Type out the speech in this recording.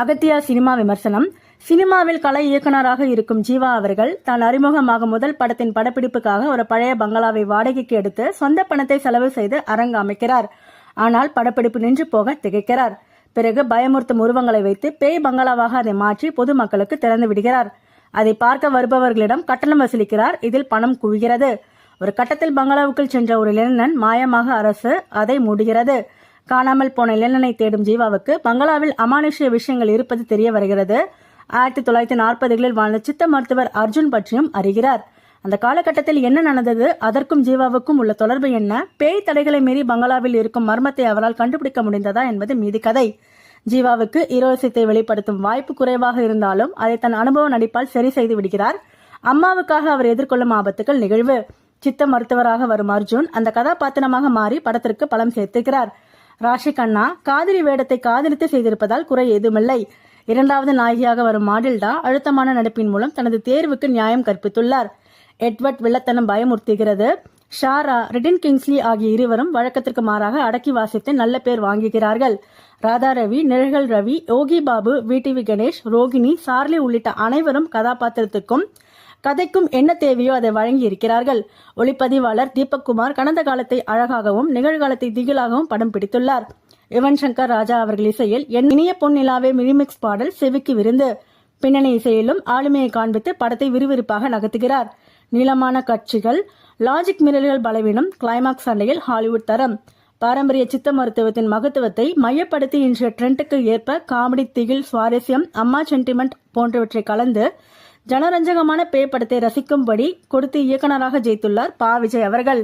Agathiya cinema விமர்சனம். சினிமாவில் கலை இயக்குனராக இருக்கும் ஜீவா அவர்கள் தான் அறிமுகமாகும் முதல் படத்தின் படப்பிடிப்புக்காக ஒரு பழைய பங்களாவை வாடகைக்கு எடுத்து சொந்த பணத்தை செலவு செய்து அரங்கு அமைக்கிறார். ஆனால் படப்பிடிப்பு நின்று போக திகைக்கிறார். பிறகு பயமுறுத்தும் உருவங்களை வைத்து பேய் பங்களாவாக அதை மாற்றி பொதுமக்களுக்கு திறந்து விடுகிறார். அதை பார்க்க வருபவர்களிடம் கட்டணம் வசூலிக்கிறார். இதில் பணம் குவிகிறது. ஒரு கட்டத்தில் பங்களாவுக்குள் சென்ற ஒரு இளைஞன் மாயமாக அரசு அதை மூடுகிறது. காணாமல் போன இளைஞனை தேடும் ஜீவாவுக்கு பங்களாவில் அமானுஷ்ய விஷயங்கள் இருப்பது தெரிய வருகிறது. ஆயிரத்தி தொள்ளாயிரத்தி நாற்பதுகளில் வாழ்ந்த சித்த மருத்துவர் அர்ஜுன் பற்றியும் அறிகிறார். அந்த காலகட்டத்தில் என்ன நடந்தது? அதற்கும் ஜீவாவுக்கும் உள்ள தொடர்பு என்ன? பேய் தடைகளை மீறி பங்களாவில் இருக்கும் மர்மத்தை அவரால் கண்டுபிடிக்க முடிந்ததா என்பது மீதி கதை. ஜீவாவுக்கு இரவசத்தை வெளிப்படுத்தும் வாய்ப்பு குறைவாக இருந்தாலும் அதை தன் அனுபவ நடிப்பால் சரி செய்து விடுகிறார். அம்மாவுக்காக அவர் எதிர்கொள்ளும் ஆபத்துகள் நிகழ்வு. சித்த மருத்துவராக வரும் அர்ஜுன் அந்த கதாபாத்திரமாக மாறி படத்திற்கு பலம் சேர்த்துக்கிறார் ராஷி கண்ணா காதலி வேடத்தை காதலித்து செய்திருப்பதால் குறை ஏதுமில்லை. இரண்டாவது நாயகியாக வரும் மாடில்டா அழுத்தமான நடிப்பின் மூலம் தனது தேர்வுக்கு நியாயம் கற்பித்துள்ளார். எட்வர்ட் வில்லத்தனம் பயமுறுத்துகிறது. ஷாரா ரிடின் கிங்ஸ்லி ஆகிய இருவரும் வழக்கத்திற்கு மாறாக அடக்கி வாசித்து நல்ல பேர் வாங்குகிறார்கள். ராதா ரவி நிழல்கள் ரவி யோகி பாபு விடிவி கணேஷ் ரோகிணி சார்லி உள்ளிட்ட அனைவரும் கதாபாத்திரத்துக்கும் கதைக்கும் என்ன தேவையோ அதை வழங்கி இருக்கிறார்கள். ஒளிப்பதிவாளர் தீபக்குமார் கடந்த காலத்தை அழகாகவும் நிகழ்காலத்தை திகிலாகவும் படம் பிடித்துள்ளார். யுவன் சங்கர் ராஜா அவர்கள் இசையில் என் இனிய பொன்னிலாவே மினிமிக்ஸ் பாடல் செவிக்கு விருந்து. பின்னணி இசையிலும் ஆளுமையை காண்பித்து படத்தை விறுவிறுப்பாக நகர்த்துகிறார். நீளமான காட்சிகள் லாஜிக் மிரல்கள் பலவீனம் கிளைமாக்ஸ் சண்டையில் ஹாலிவுட் தரம். பாரம்பரிய சித்த மருத்துவத்தின் மகத்துவத்தை மையப்படுத்தி இன்றைய ட்ரெண்டுக்கு ஏற்ப காமெடி திகில் சுவாரஸ்யம் அம்மா சென்டிமெண்ட் போன்றவற்றை கலந்து ஜனரஞ்சகமான பேய் படத்தை ரசிக்கும்படி கொடுத்து இயக்குனராக ஜெயித்துள்ளார் பா. விஜய் அவர்கள்.